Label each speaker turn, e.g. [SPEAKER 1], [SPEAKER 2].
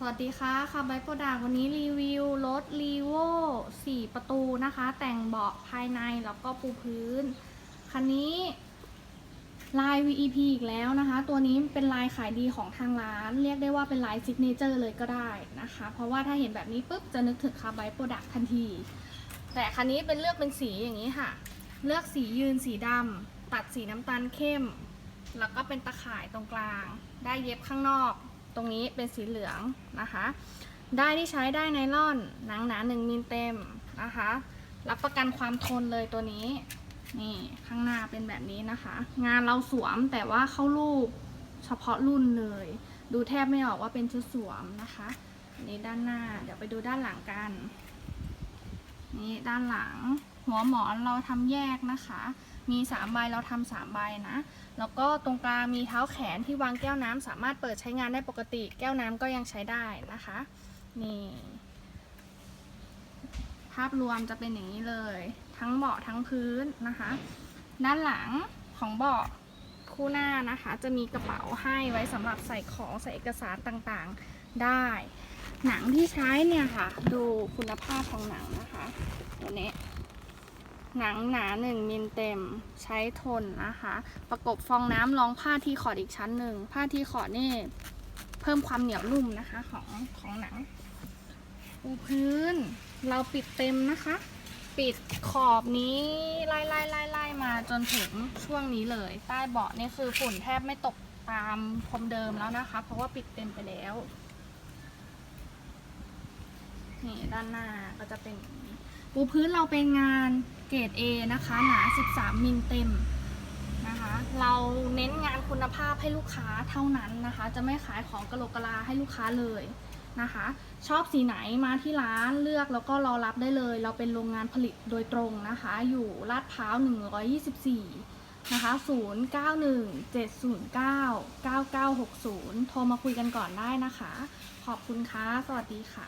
[SPEAKER 1] สวัสดีค่ะค่ะไบโปรดักวันนี้รีวิวรถรีโว4ประตูนะคะ แต่งเบาะภายในแล้วก็ปูพื้น คันนี้ลาย VEP อีกแล้วนะคะ ตัวนี้เป็นลายขายดีของทางร้าน เรียกได้ว่าเป็นลายซิกเนเจอร์เลยก็ได้นะคะ เพราะว่าถ้าเห็นแบบนี้ปุ๊บจะนึกถึงคาไบโปรดักทันที แต่คันนี้เป็นเลือกเป็นสีอย่างนี้ค่ะ เลือกสียืนสีดำตัดสีน้ำตาลเข้ม แล้วก็เป็นตะข่ายตรงกลาง ได้เย็บข้างนอก ตรงนี้เป็นสีเหลืองนะคะ ได้ที่ใช้ได้ไนล่อนหนังหนา1มิลเต็มนะคะ รับประกันความทนเลยตัวนี้ นี่ข้างหน้าเป็นแบบนี้นะคะ งานเราสวมแต่ว่าเข้ารูปเฉพาะรุ่นเลย ดูแทบไม่ออกว่าเป็นชุดสวมนะคะอันนี้ด้านหน้า เดี๋ยวไปดูด้านหลังกัน นี่ด้านหลัง หัวหมอนเราทำแยกนะคะ มีสามใบเราทำสามใบนะ แล้วก็ตรงกลางมีเท้าแขนที่วางแก้วน้ำสามารถเปิดใช้งานได้ปกติ แก้วน้ำก็ยังใช้ได้นะคะ นี่ ภาพรวมจะเป็นอย่างนี้เลย ทั้งเบาะทั้งพื้นนะคะ ด้านหลังของเบาะคู่หน้านะคะ จะมีกระเป๋าให้ไว้สำหรับใส่ของใส่เอกสารต่างๆได้ หนังที่ใช้เนี่ยค่ะ ดูคุณภาพของหนังนะคะ ตัวนี้ หนังหนาหนึ่งมิลเต็มใช้ทนนะคะ ประกบฟองน้ำรองผ้าที่ขอดอีกชั้นหนึ่ง ผ้าที่ขอดนี่เพิ่มความเหนียวนุ่มนะคะของของหนังปูพื้นเราปิดเต็มนะคะ ปิดขอบนี้ไล่ไล่ไล่ไล่มาจนถึงช่วงนี้เลย ใต้เบาะนี่คือฝุ่นแทบไม่ตกตามพรมเดิมแล้วนะคะ เพราะว่าปิดเต็มไปแล้ว นี่ด้านหน้าก็จะเป็นอย่างนี้ ปูพื้นเราเป็นงานเกรด A นะคะ หนา 13 มิลเต็มนะคะ เราเน้นงานคุณภาพให้ลูกค้าเท่านั้นนะคะ จะไม่ขายของกะโหลกกะลาให้ลูกค้าเลยนะคะ ชอบสีไหนมาที่ร้านเลือกแล้วก็รอรับได้เลย เราเป็นโรงงานผลิตโดยตรงนะคะ อยู่ลาดพร้าว 124 นะคะ 0917099960 โทรมาคุยกันก่อนได้นะคะ ขอบคุณค่ะ สวัสดีค่ะ